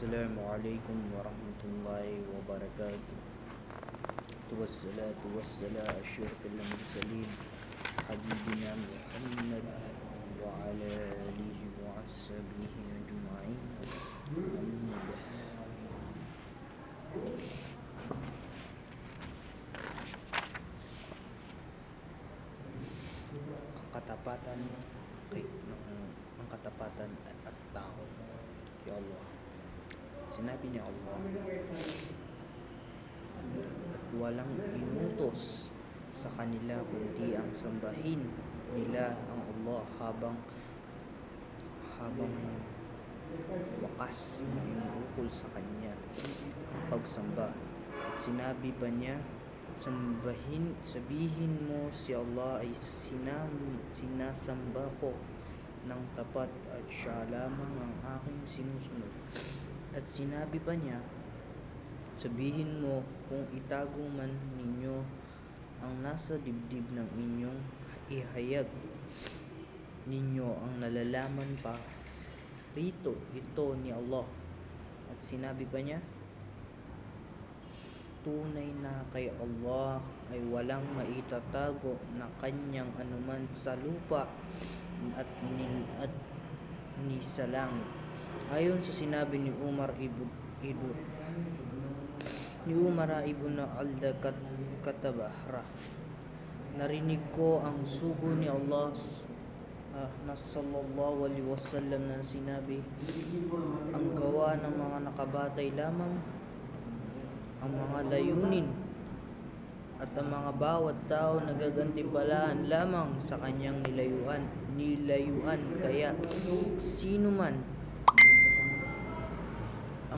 السلام عليكم ورحمة الله وبركاته والصلاة والسلام أشرف المرسلين حبيبنا محمد وعلى آله وصحبه أجمعين أما katapatan kay ng, ang katapatan at, at tao kay Allah. Sinabi niya Allah at walang inutos sa kanila kundi ang sambahin nila ang Allah habang habang wakas na ukol sa kanya ang pagsamba. Sinabi pa niya, sambahin, sabihin mo si Allah ay sinam, sinasamba ko ng tapat at siya lamang ang aking sinusunod. At sinabi pa niya, sabihin mo kung itago man ninyo ang nasa dibdib ng inyong ihayag ninyo ang nalalaman pa rito ito ni Allah. At sinabi pa niya, tunay na kay Allah ay walang maitatago na kanyang anuman sa lupa at ni, at ni sa langit. Ayon sa sinabi ni Umar ibn Ibu ni Umar ibn Alda kat, katabahra narinig ko ang sugo ni Allah ah, na sallallahu alaihi wasallam na sinabi ang gawa ng mga nakabatay lamang ang mga layunin at ang mga bawat tao nagagantimpalaan lamang sa kanyang nilayuan nilayuan. Kaya sino man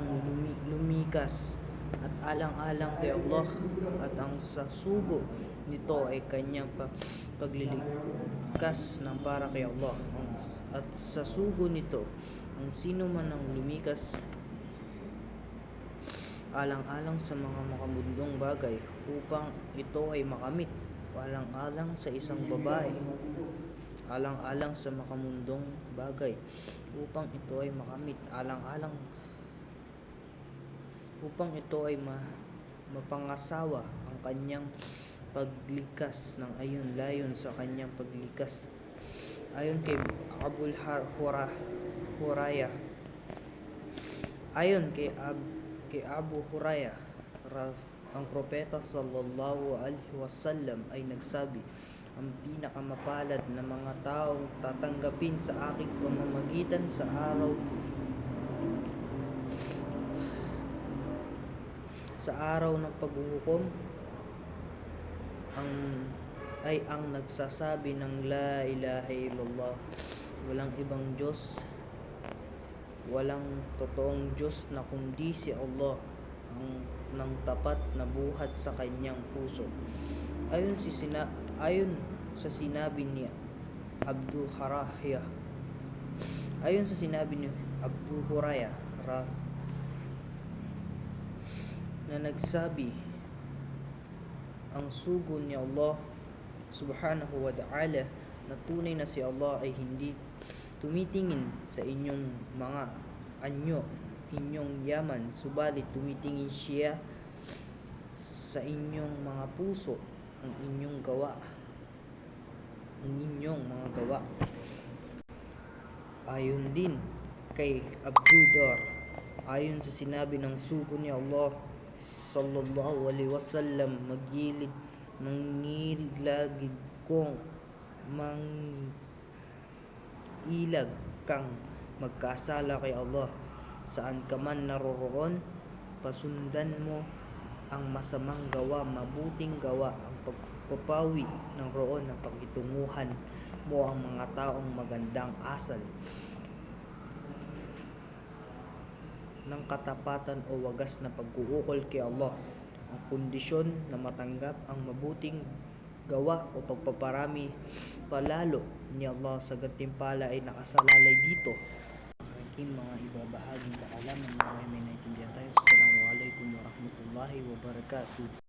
ang lumi, lumikas at alang-alang kay Allah at ang sa sugo nito ay kanyang pa, pagliligkas ng para kay Allah. At sa sugo nito ang sino man ang lumikas alang-alang sa mga makamundong bagay upang ito ay makamit. Alang-alang sa isang babae alang-alang sa makamundong bagay upang ito ay makamit. Alang-alang upang ito ay ma mapangasawa ang kanyang paglikas ng ayon layon sa kanyang paglikas. Ayon kay Abul Hura Huraya ayon kay Ab kay Abu Huraya ra- ang propeta sallallahu alaihi wasallam ay nagsabi ang pinakamapalad na mga taong tatanggapin sa aking pamamagitan sa araw sa araw ng paghuhukom ang ay ang nagsasabi ng la ilaha illallah. Walang ibang Diyos walang totoong Diyos na kundi si Allah ang ng tapat na buhat sa kanyang puso. Ayon si sina ayon sa sinabi ni Abdul Harahya ayon sa sinabi ni Abdul Huraya ra, na nagsabi ang sugo ni Allah subhanahu wa ta'ala na tunay na si Allah ay hindi tumitingin sa inyong mga anyo, inyong yaman, subalit tumitingin siya sa inyong mga puso, ang inyong gawa, ang inyong mga gawa. Ayon din kay Abdudar, ayon sa sinabi ng sugo ni Allah sallallahu alaihi wasallam magilid mangilagid kong mang ilag kang magkasala kay Allah. Saan ka man naroroon pasundan mo ang masamang gawa mabuting gawa ang pagpapawi ng roon ng pagitunguhan mo ang mga taong magandang asal ng katapatan o wagas na pag-uukol kay Allah ang kondisyon na matanggap ang mabuting gawa o pagpaparami palalo ni Allah sa gantimpala ay nakasalalay dito aking mga ibabahaging kaalaman na may naintindihan tayo. Assalamualaikum warahmatullahi wabarakatuh.